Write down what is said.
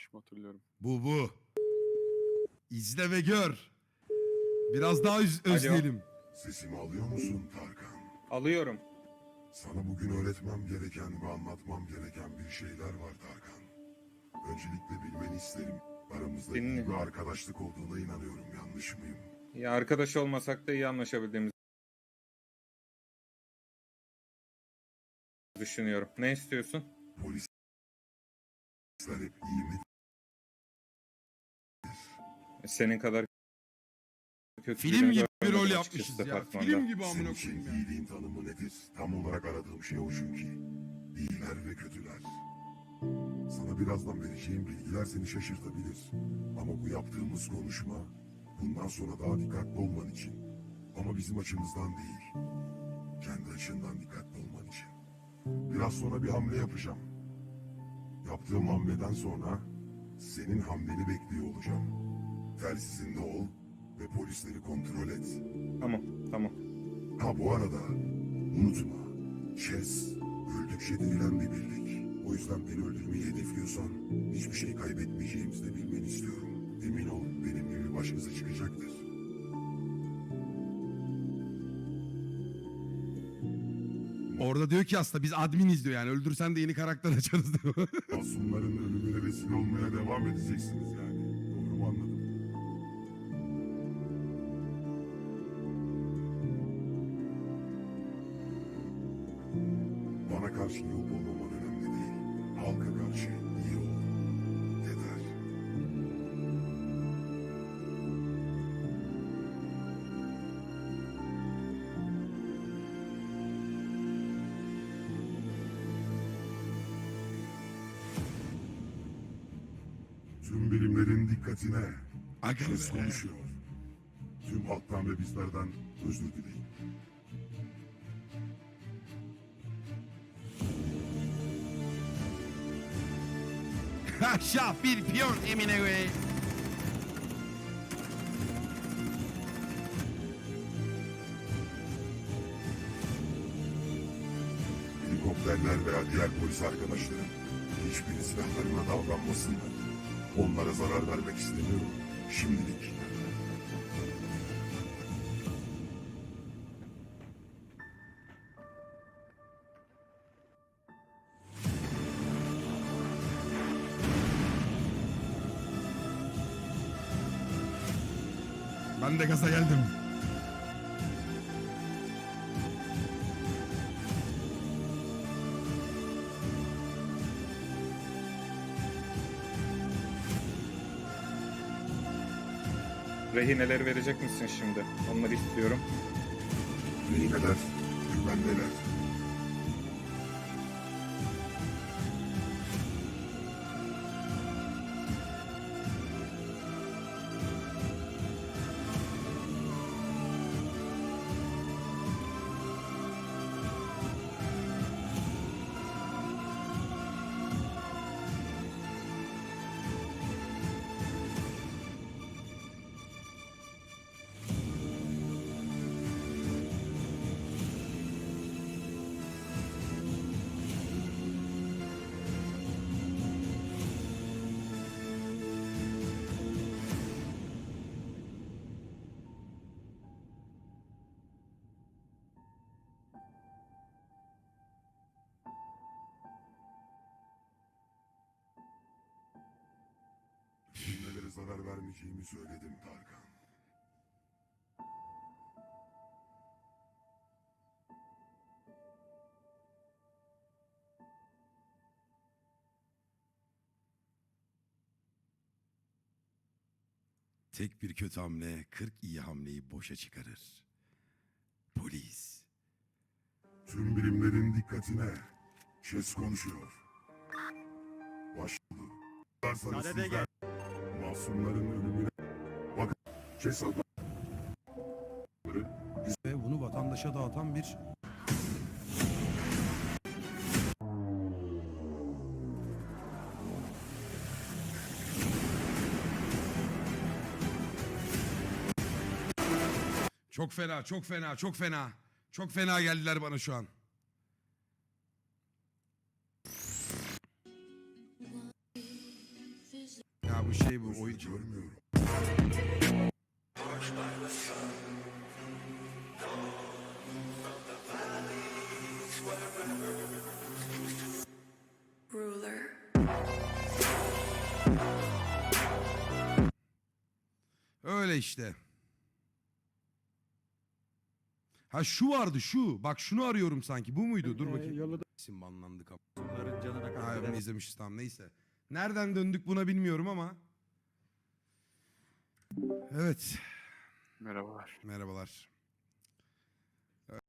mi hatırlıyorum. Bu bu. İzle ve gör. Biraz daha üz- Alo. özleyelim. Sesimi alıyor musun Tarkan? Alıyorum. Sana bugün öğretmem gereken ve anlatmam gereken bir şeyler var Tarkan. Öncelikle bilmeni isterim. Aramızda iyi Dinle. bir arkadaşlık olduğuna inanıyorum. Yanlış mıyım? Ya arkadaş olmasak da iyi anlaşabildiğimizi düşünüyorum. Ne istiyorsun? Polisler hep iyi mi? Senin kadar kötü Film gibi bir rol yapmışız ya. departmanda. Film gibi Senin amına için koyayım ya. iyiliğin tanımı nedir? Tam olarak aradığım şey o çünkü. İyiler ve kötüler. Sana birazdan vereceğim bilgiler seni şaşırtabilir. Ama bu yaptığımız konuşma bundan sonra daha dikkatli olman için. Ama bizim açımızdan değil. Kendi açından dikkatli olman için. Biraz sonra bir hamle yapacağım. Yaptığım hamleden sonra senin hamleni bekliyor olacağım. Telsizinde ol ve polisleri kontrol et. Tamam, tamam. Ha bu arada unutma. Chess öldükçe dirilen bir birlik. O yüzden beni öldürmeyi hedefliyorsan hiçbir şey kaybetmeyeceğimizi de bilmeni istiyorum. Emin ol benim gibi başınıza çıkacaktır. Orada diyor ki aslında biz adminiz diyor yani. Öldürsen de yeni karakter açarız diyor. Masumların ölümüne vesile olmaya devam edeceksiniz yani. Karşı olup olmaman önemli değil. Halka karşı iyi ol. Yeter. Tüm birimlerin dikkatine. Aga Kes be. konuşuyor. Tüm halktan ve bizlerden özür dileyin. Şah bir piyon emine koyayım. Helikopterler veya diğer polis arkadaşlarım hiçbiri silahlarına davranmasınlar. Onlara zarar vermek istemiyorum. Şimdilik. Ben de gaza geldim. Rehineleri verecek misin şimdi? Onları istiyorum. Rehineler, güvendeler. Vermeyeceğimi söyledim Tarkan. Tek bir kötü hamle 40 iyi hamleyi boşa çıkarır. Polis. Tüm birimlerin dikkatine. Şes konuşuyor. Başladı. Varsanız sizler masumların ölümüne bakın. Şes adamları Ve bunu vatandaşa dağıtan bir... Çok fena, çok fena, çok fena. Çok fena geldiler bana şu an. Ya bu şey bu oyun. görmüyorum. ruler. Öyle işte. Ha şu vardı şu. Bak şunu arıyorum sanki. Bu muydu? Dur Ee, bakayım. yolu da- İsim banlandık ama. Bunların canına Ha, kadar. bunu izlemişiz tamam neyse. Nereden döndük buna bilmiyorum ama. Evet. Merhabalar. Merhabalar.